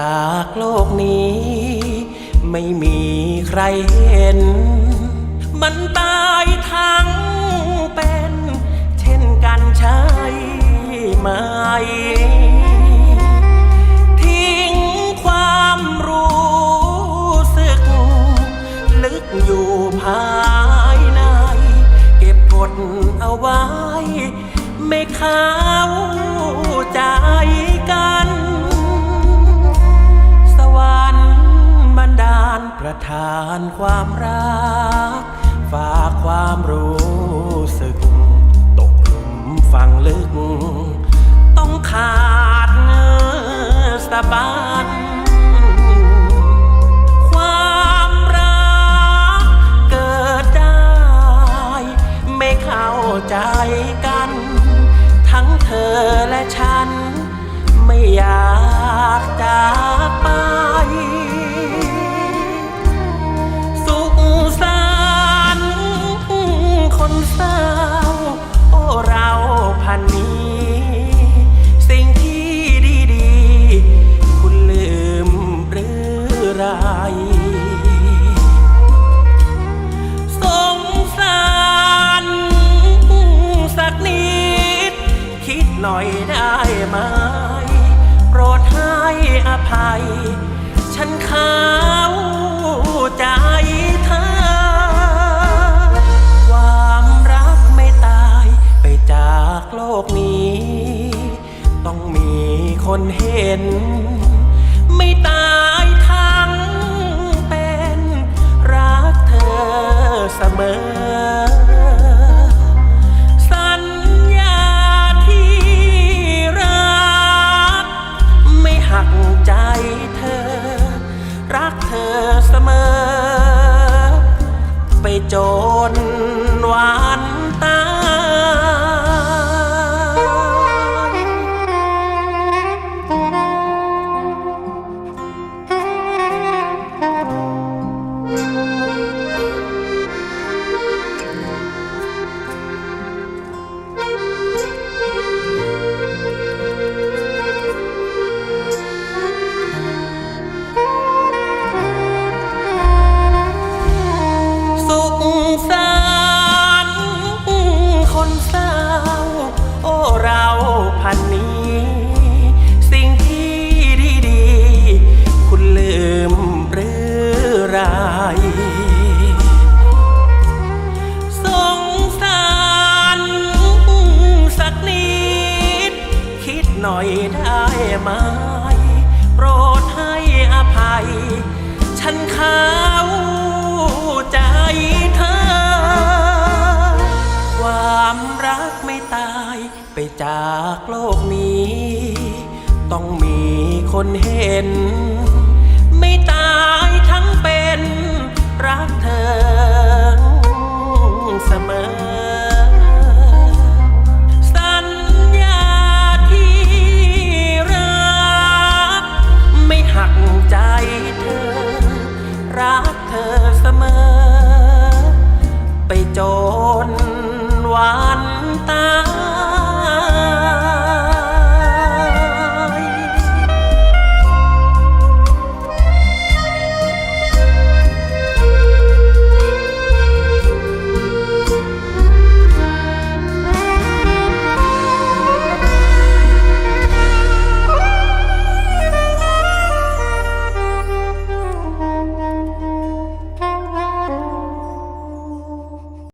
จากโลกนี้ ไม่มีใครเห็น มันตายทั้งเป็น เช่นกันใช่ไหมทิ้งความรู้สึก ลึกอยู่ภายใน เก็บกดเอาไว้ ไม่เข้า ทานความรัก ฝากความรู้สึก ตกหลุมฝังลึก ต้องขาดเงือสะบันความรักเกิดได้ ไม่เข้าใจกัน ทั้งเธอและฉัน ไม่อยากจากไป ภัย ฉันเข้าใจเธอ ความรักไม่ตายไปจากโลกนี้ ต้องมีคนเห็น จน เศร้า โอ้เราพันนี้ สิ่งที่ดีๆคุณลืมหรือไรสงสารสักนิด คิดหน่อยได้ไหมโปรดให้อภัย ฉันเข้าใจ จากโลกนี้ ต้องมีคนเห็น ไม่ตายทั้งเป็นรักเธอเสมอ สัญญาที่รัก ไม่หักใจเธอ รักเธอเสมอ ไปจน